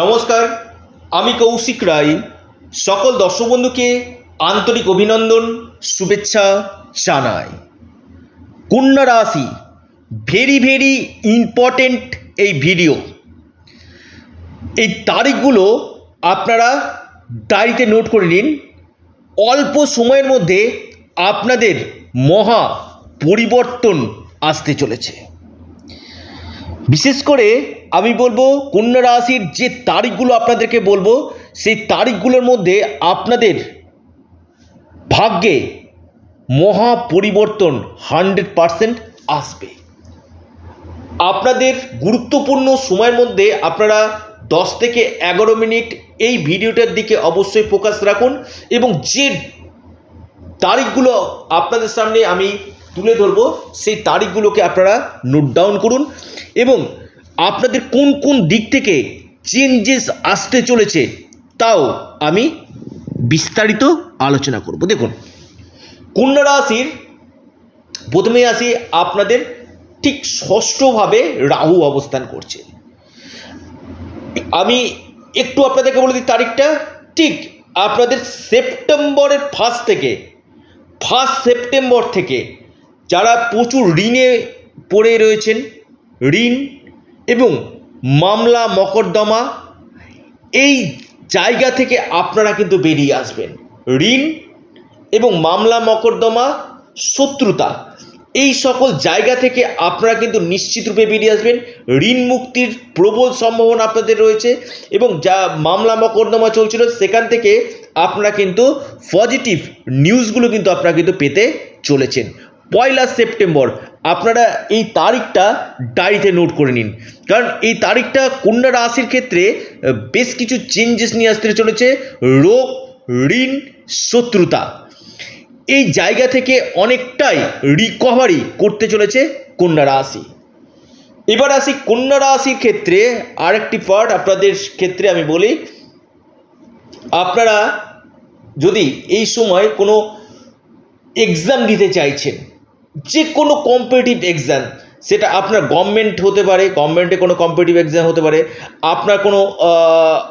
নমস্কার, আমি কৌশিক রায়। সকল দর্শক বন্ধুকে আন্তরিক অভিনন্দন, শুভেচ্ছা জানাই। কন্যা রাশি ভেরি ভেরি ইম্পর্টেন্ট এই ভিডিও এই তারিখগুলো আপনারা ডায়েরিতে নোট করে নিন। অল্প সময়ের মধ্যে আপনাদের মহা পরিবর্তন আসতে চলেছে। বিশেষ করে আমি বলব কন্যা রাশির যে তারিখগুলো আপনাদেরকে বলব, সেই তারিখগুলোর মধ্যে আপনাদের ভাগ্যে মহা পরিবর্তন হান্ড্রেড পারসেন্ট আসবে। আপনাদের গুরুত্বপূর্ণ সময়ের মধ্যে আপনারা দশ থেকে এগারো মিনিট এই ভিডিওটার দিকে অবশ্যই ফোকাস রাখুন এবং যে তারিখগুলো আপনাদের সামনে আমি তুলে ধরবো, সেই তারিখগুলোকে আপনারা নোট ডাউন করুন এবং আপনাদের কোন কোন দিক থেকে চেঞ্জেস আসতে চলেছে, তাও আমি বিস্তারিত আলোচনা করব। দেখুন, কন্যা রাশির প্রথমে আসি আপনাদের ঠিক ষষ্ঠভাবে রাহু অবস্থান করছে। আমি একটু আপনাদেরকে বলে দিই তারিখটা, ঠিক আপনাদের সেপ্টেম্বরের ফার্স্ট থেকে ফার্স্ট সেপ্টেম্বর থেকে যারা প্রচুর ঋণে পড়ে রয়েছেন, ঋণ এবং মামলা, মকদ্দমা এই জায়গা থেকে আপনারা কিন্তু বেরিয়ে আসবেন। ঋণ এবং মামলা, মকদ্দমা, শত্রুতা এই সকল জায়গা থেকে আপনারা কিন্তু নিশ্চিত রূপে বেরিয়ে আসবেন। ঋণ মুক্তির প্রবল সম্ভাবনা আপনাদের রয়েছে এবং যা মামলা, মকদ্দমা চলছিল সেখান থেকে আপনারা কিন্তু পজিটিভ নিউজগুলো কিন্তু আপনারা কিন্তু পেতে চলেছেন। পয়লা সেপ্টেম্বর আপনারা এই তারিখটা ডায়েরিতে নোট করে নিন। কারণ এই তারিখটা কন্যা রাশির ক্ষেত্রে বেশ কিছু চেঞ্জেস নিয়ে আসতে চলেছে। রোগ, ঋণ, শত্রুতা। এই জায়গা থেকে অনেকটাই রিকভারি করতে চলেছে কন্যা রাশি। এবার আসি কন্যা রাশির ক্ষেত্রে, আরেকটি পার্ট আপনাদের ক্ষেত্রে আমি বলি। আপনারা যদি এই সময় কোনো এক্সাম দিতে চাইছেন যে কোনো কম্পিটিটিভ এক্সাম সেটা আপনার গভর্নমেন্ট হতে পারে গভর্নমেন্টে কোনো কম্পিটিভ এক্সাম হতে পারে, আপনার কোনো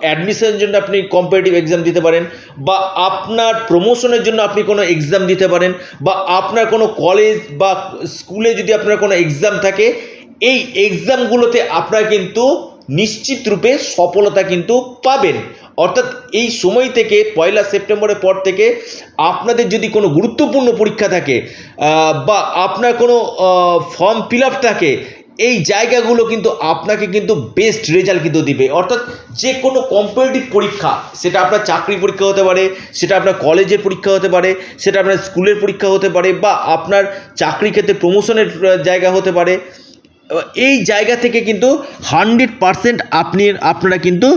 অ্যাডমিশনের জন্য আপনি কম্পিটিটিভ এক্সাম দিতে পারেন, বা আপনার প্রমোশনের জন্য আপনি কোনো এক্সাম দিতে পারেন, বা আপনার কোনো কলেজ বা স্কুলে যদি আপনার কোনো এক্সাম থাকে, এই এক্সামগুলোতে আপনার কিন্তু নিশ্চিত রূপে সফলতা কিন্তু পাবেন। অর্থাৎ এই সময় থেকে, পয়লা সেপ্টেম্বরের পর থেকে আপনাদের যদি কোনো গুরুত্বপূর্ণ পরীক্ষা থাকে বা আপনার কোনো ফর্ম ফিল আপ থাকে, এই জায়গাগুলো কিন্তু আপনাকে কিন্তু বেস্ট রেজাল্ট কিন্তু দিবে। অর্থাৎ যে কোনো কম্পিটিটিভ পরীক্ষা, সেটা আপনার চাকরি পরীক্ষা হতে পারে, সেটা আপনার কলেজের পরীক্ষা হতে পারে, সেটা আপনার স্কুলের পরীক্ষা হতে পারে, বা আপনার চাকরি ক্ষেত্রে প্রমোশনের জায়গা হতে পারে। এই জায়গা থেকে কিন্তু হান্ড্রেড পারসেন্ট আপনি, আপনারা কিন্তু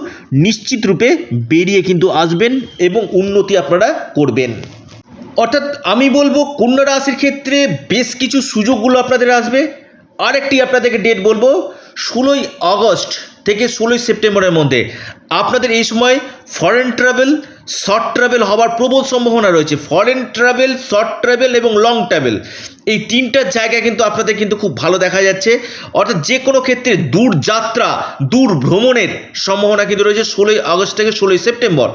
নিশ্চিত রূপে বেরিয়ে কিন্তু আসবেন এবং উন্নতি আপনারা করবেন। অর্থাৎ আমি বলব, কন্যা রাশির ক্ষেত্রে বেশ কিছু সুযোগগুলো আপনাদের আসবে। আরেকটি আপনাদেরকে ডেট বলব, ষোলোই আগস্ট থেকে ষোলোই সেপ্টেম্বরের মধ্যে। আপনাদের এই সময় ফরেন ট্রাভেল শর্ট ট্রাভেল হওয়ার প্রবল সম্ভাবনা রয়েছে। ফরেন ট্রাভেল শর্ট ট্রাভেল এবং লং ট্রাভেল এই তিনটা জায়গা কিন্তু আপনাদের কিন্তু খুব ভালো দেখা যাচ্ছে। অর্থাৎ যে কোনো ক্ষেত্রে দূর যাত্রা, দূর ভ্রমণের সম্ভাবনা কিন্তু রয়েছে ষোলোই আগস্ট থেকে ষোলোই সেপ্টেম্বর।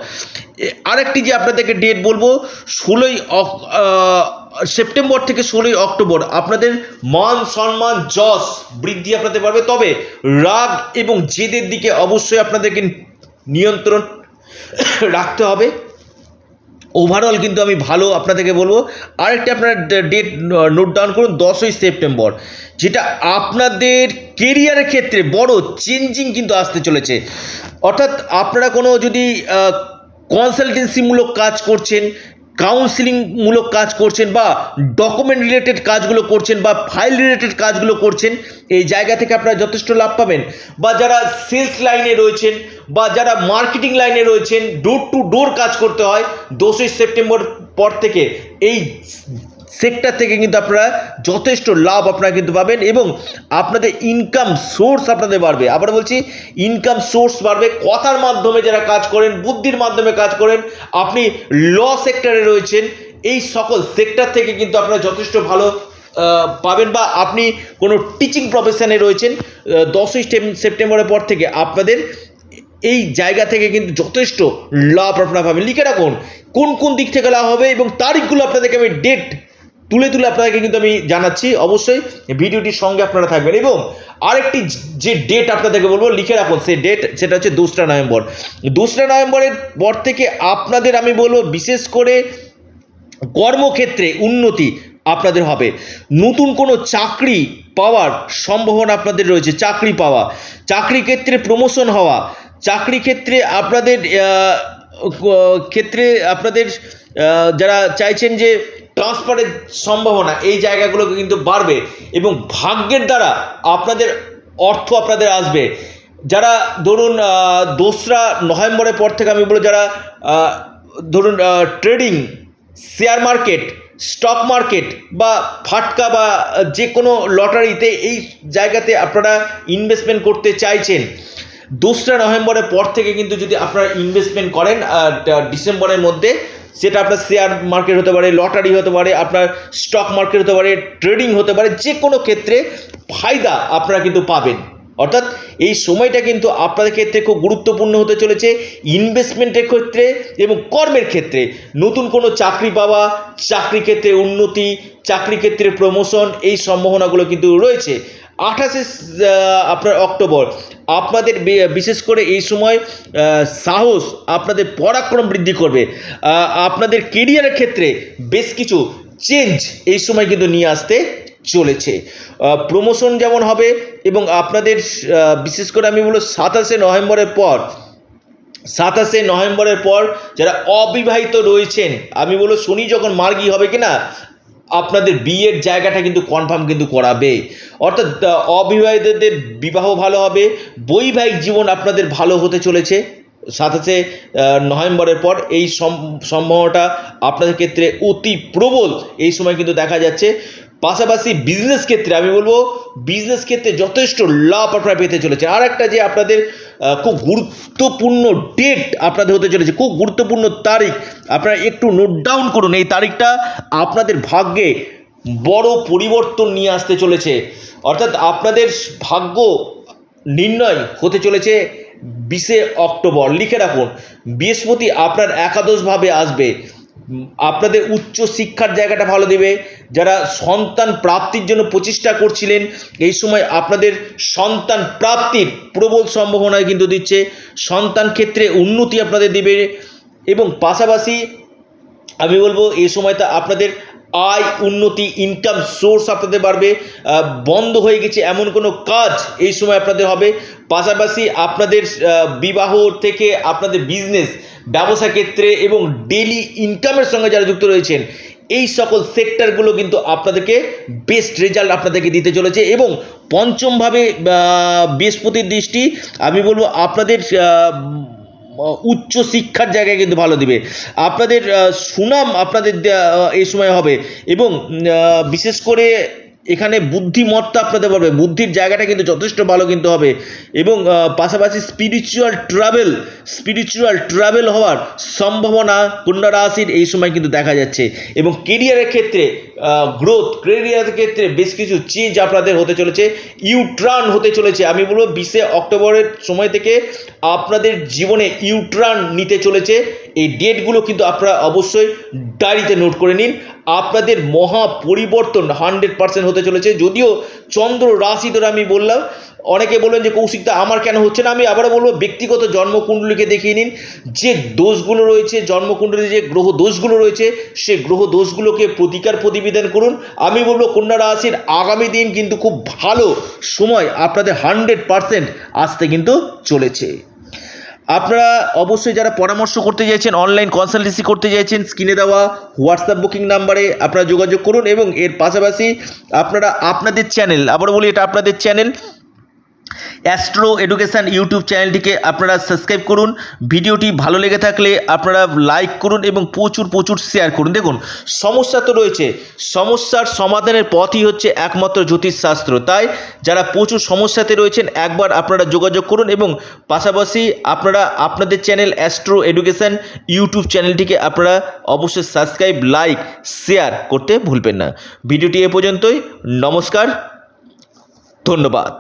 আরেকটি যে আপনাদেরকে ডেট বলব, ষোলোই সেপ্টেম্বর থেকে ষোলোই অক্টোবর আপনাদের মান সম্মান, যশ বৃদ্ধি আপনাদের পারবে তবে রাগ এবং জেদের দিকে অবশ্যই আপনাদেরকে নিয়ন্ত্রণ রাখতে হবে। ওভারঅল কিন্তু আমি ভালো আপনাদেরকে বলব। আরেকটা আপনার ডেট নোট ডাউন করুন, দশই সেপ্টেম্বর। যেটা আপনাদের কেরিয়ারের ক্ষেত্রে বড় চেঞ্জিং কিন্তু আসতে চলেছে। অর্থাৎ আপনারা কোনো যদি কনসালটেন্সিমূলক কাজ করছেন কাউন্সিলিংমূলক কাজ করছেন বা ডকুমেন্ট রিলেটেড কাজগুলো করছেন বা ফাইল রিলেটেড কাজগুলো করছেন, এই জায়গা থেকে আপনারা যথেষ্ট লাভ পাবেন। বা যারা সেলস লাইনে রয়েছেন বা যারা মার্কেটিং লাইনে রয়েছেন ডোর টু ডোর কাজ করতে হয় দোষই সেপ্টেম্বর পর থেকে। এই সেক্টর থেকে কিন্তু আপনারা যথেষ্ট লাভ আপনারা কিন্তু পাবেন এবং আপনাদের ইনকাম সোর্স আপনাদের বাড়বে। আবার বলছি ইনকাম সোর্স বাড়বে, কথার মাধ্যমে যারা কাজ করেন, বুদ্ধির মাধ্যমে কাজ করেন, আপনি ল সেক্টরে রয়েছেন, এই সকল সেক্টর থেকে কিন্তু আপনারা যথেষ্ট ভালো পাবেন বা আপনি কোনো টিচিং প্রফেশনে রয়েছেন দশই সেপ্টেম্বরের পর থেকে আপনাদের এই জায়গা থেকে কিন্তু যথেষ্ট লাভ আপনারা পাবেন। লিখে রাখুন, কোন কোন দিক থেকে লাভ হবে এবং তারিখগুলো আপনাদেরকে আমি ডেট তুলে তুলে আপনাদেরকে কিন্তু আমি জানাচ্ছি। অবশ্যই ভিডিওটির সঙ্গে আপনারা থাকবেন এবং আরেকটি যে ডেট আপনাদেরকে বলব, লিখে রাখুন সেই ডেট সেটা হচ্ছে দোসরা নভেম্বর। দোসরা নভেম্বরের পর থেকে আপনাদের আমি বলব, বিশেষ করে কর্মক্ষেত্রে উন্নতি আপনাদের হবে। নতুন কোনো চাকরি পাওয়ার সম্ভাবনা আপনাদের রয়েছে, চাকরি পাওয়া। চাকরি ক্ষেত্রে প্রমোশন হওয়া। চাকরি ক্ষেত্রে আপনাদের ক্ষেত্রে আপনাদের যারা চাইছেন যে ট্রান্সফারের সম্ভাবনা এই জায়গাগুলো কিন্তু বাড়বে এবং ভাগ্যের দ্বারা আপনাদের অর্থ আপনাদের আসবে। যারা ধরুন দোসরা নভেম্বরের পর থেকে আমি বলব যারা ধরুন trading share market stock market বা ফাটকা বা যে কোনো লটারিতে এই জায়গাতে আপনারা ইনভেস্টমেন্ট করতে চাইছেন, দোসরা নভেম্বরের পর থেকে কিন্তু যদি আপনারা ইনভেস্টমেন্ট করেন ডিসেম্বরের মধ্যে সেটা আপনার শেয়ার মার্কেট হতে পারে লটারি হতে পারে, আপনার স্টক মার্কেট হতে পারে ট্রেডিং হতে পারে যে কোনো ক্ষেত্রে ফায়দা আপনারা কিন্তু পাবেন। অর্থাৎ এই সময়টা কিন্তু আপনাদের ক্ষেত্রে খুব গুরুত্বপূর্ণ হতে চলেছে ইনভেস্টমেন্টের ক্ষেত্রে এবং কর্মের ক্ষেত্রে। নতুন কোনো চাকরি পাওয়া, চাকরি ক্ষেত্রে উন্নতি, চাকরি ক্ষেত্রে প্রমোশন এই সম্ভাবনাগুলো কিন্তু রয়েছে। আঠাশে আপনার অক্টোবর। আপনাদের বিশেষ করে এই সময় সাহস আপনাদের পরাক্রম বৃদ্ধি করবে। আপনাদের কেরিয়ারের ক্ষেত্রে বেশ কিছু চেঞ্জ এই সময় কিন্তু নিয়ে আসতে চলেছে। প্রমোশন যেমন হবে এবং আপনাদের বিশেষ করে আমি বলব সাতাশে নভেম্বরের পর, সাতাশে নভেম্বরের পর যারা অবিবাহিত রয়েছেন, আমি বলব শনি যখন মার্গী হবে কি না আপনাদের বিয়ের জায়গাটা কিন্তু কনফার্ম কিন্তু করাবে। অর্থাৎ অবিবাহিতদের বিবাহ ভালো হবে, বৈবাহিক জীবন আপনাদের ভালো হতে চলেছে। সাতাশে নভেম্বরের পর এই সম- সম্ভাবনাটা আপনাদের ক্ষেত্রে অতি প্রবল। এই সময় কিন্তু দেখা যাচ্ছে পাশাপাশি বিজনেস ক্ষেত্রে আমি বলব বিজনেস ক্ষেত্রে যথেষ্ট লাভ আপনারা পেতে চলেছে আর একটা যে আপনাদের খুব গুরুত্বপূর্ণ ডেট আপনাদের হতে চলেছে, খুব গুরুত্বপূর্ণ তারিখ, আপনারা একটু নোট ডাউন করুন, এই তারিখটা আপনাদের ভাগ্যে বড় পরিবর্তন নিয়ে আসতে চলেছে। অর্থাৎ আপনাদের ভাগ্য নির্ণয় হতে চলেছে বিশে অক্টোবর। লিখে রাখুন, বৃহস্পতি আপনার একাদশভাবে আসবে। আপনাদের উচ্চ শিক্ষার জায়গাটা ভালো দেবে যারা সন্তান প্রাপ্তির জন্য প্রচেষ্টা করছিলেন, এই সময় আপনাদের সন্তান প্রাপ্তির প্রবল সম্ভাবনা কিন্তু দিচ্ছে। সন্তান ক্ষেত্রে উন্নতি আপনাদের দেবে এবং পাশাপাশি আমি বলব, এই সময়টা আপনাদের আয়, উন্নতি ইনকাম সোর্স আপনাদের বাড়বে। বন্ধ হয়ে গেছে এমন কোনো কাজ এই সময় আপনাদের হবে। পাশাপাশি আপনাদের বিবাহ থেকে আপনাদের বিজনেস ব্যবসা ক্ষেত্রে এবং ডেলি ইনকামের সঙ্গে যারা যুক্ত রয়েছেন এই সকল সেক্টরগুলো কিন্তু আপনাদেরকে বেস্ট রেজাল্ট আপনাদেরকে দিতে চলেছে এবং পঞ্চমভাবে বৃহস্পতির দৃষ্টি, আমি বলব আপনাদের উচ্চ শিক্ষার জায়গায় কিন্তু ভালো দিবে। আপনাদের সুনাম আপনাদের এই সময় হবে এবং বিশেষ করে এখানে বুদ্ধিমত্তা আপনাদের পারবে বুদ্ধির জায়গাটা কিন্তু যথেষ্ট ভালো কিন্তু হবে। এবং পাশাপাশি স্পিরিচুয়াল ট্রাভেল স্পিরিচুয়াল ট্রাভেল হওয়ার সম্ভাবনা কন্যা রাশির এই সময় কিন্তু দেখা যাচ্ছে। এবং কেরিয়ারের ক্ষেত্রে গ্রোথ কেরিয়ারের ক্ষেত্রে বেশ কিছু চেঞ্জ আপনাদের হতে চলেছে। ইউট্রান হতে চলেছে। আমি বলব, বিশে অক্টোবরের সময় থেকে আপনাদের জীবনে ইউট্রান নিতে চলেছে। এই ডেটগুলো কিন্তু আপনারা অবশ্যই ডায়েরিতে নোট করে নিন। আপনাদের মহা পরিবর্তন হান্ড্রেড পার্সেন্ট হতে চলেছে। যদিও চন্দ্র রাশি ধরে আমি বললাম, অনেকে বলবেন যে কৌশিকটা আমার কেন হচ্ছে না? আমি আবারও বলব, ব্যক্তিগত জন্মকুণ্ডলীকে দেখিয়ে নিন। যে দোষগুলো রয়েছে জন্মকুণ্ডলীতে যে গ্রহ দোষগুলো রয়েছে, সে গ্রহ দোষগুলোকে প্রতিকার প্রতিবেদন করুন। আমি বলব, কন্যা রাশির আগামী দিন কিন্তু খুব ভালো সময় আপনাদের হান্ড্রেড পার্সেন্ট আসতে কিন্তু চলেছে। আপনারা অবশ্যই যারা পরামর্শ করতে চাইছেন অনলাইন কনসালটেন্সি করতে চাইছেন স্ক্রিনে দেওয়া হোয়াটসঅ্যাপ বুকিং নাম্বারে আপনারা যোগাযোগ করুন এবং এর পাশাপাশি আপনারা আপনাদের চ্যানেল আবার বলি এটা আপনাদের চ্যানেল অ্যাস্ট্রো এডুকেশান ইউটিউব চ্যানেলটিকে আপনারা সাবস্ক্রাইব করুন। ভিডিওটি ভালো লেগে থাকলে আপনারা লাইক করুন এবং প্রচুর প্রচুর শেয়ার করুন। দেখুন, সমস্যা তো রয়েছে। সমস্যার সমাধানের পথই হচ্ছে একমাত্র জ্যোতিষশাস্ত্র। তাই যারা প্রচুর সমস্যাতে রয়েছেন, একবার আপনারা যোগাযোগ করুন এবং পাশাপাশি আপনারা আপনাদের চ্যানেল অ্যাস্ট্রো এডুকেশান ইউটিউব চ্যানেলটিকে আপনারা অবশ্যই সাবস্ক্রাইব লাইক শেয়ার করতে ভুলবেন না। ভিডিওটি এ পর্যন্তই। নমস্কার। ধন্যবাদ।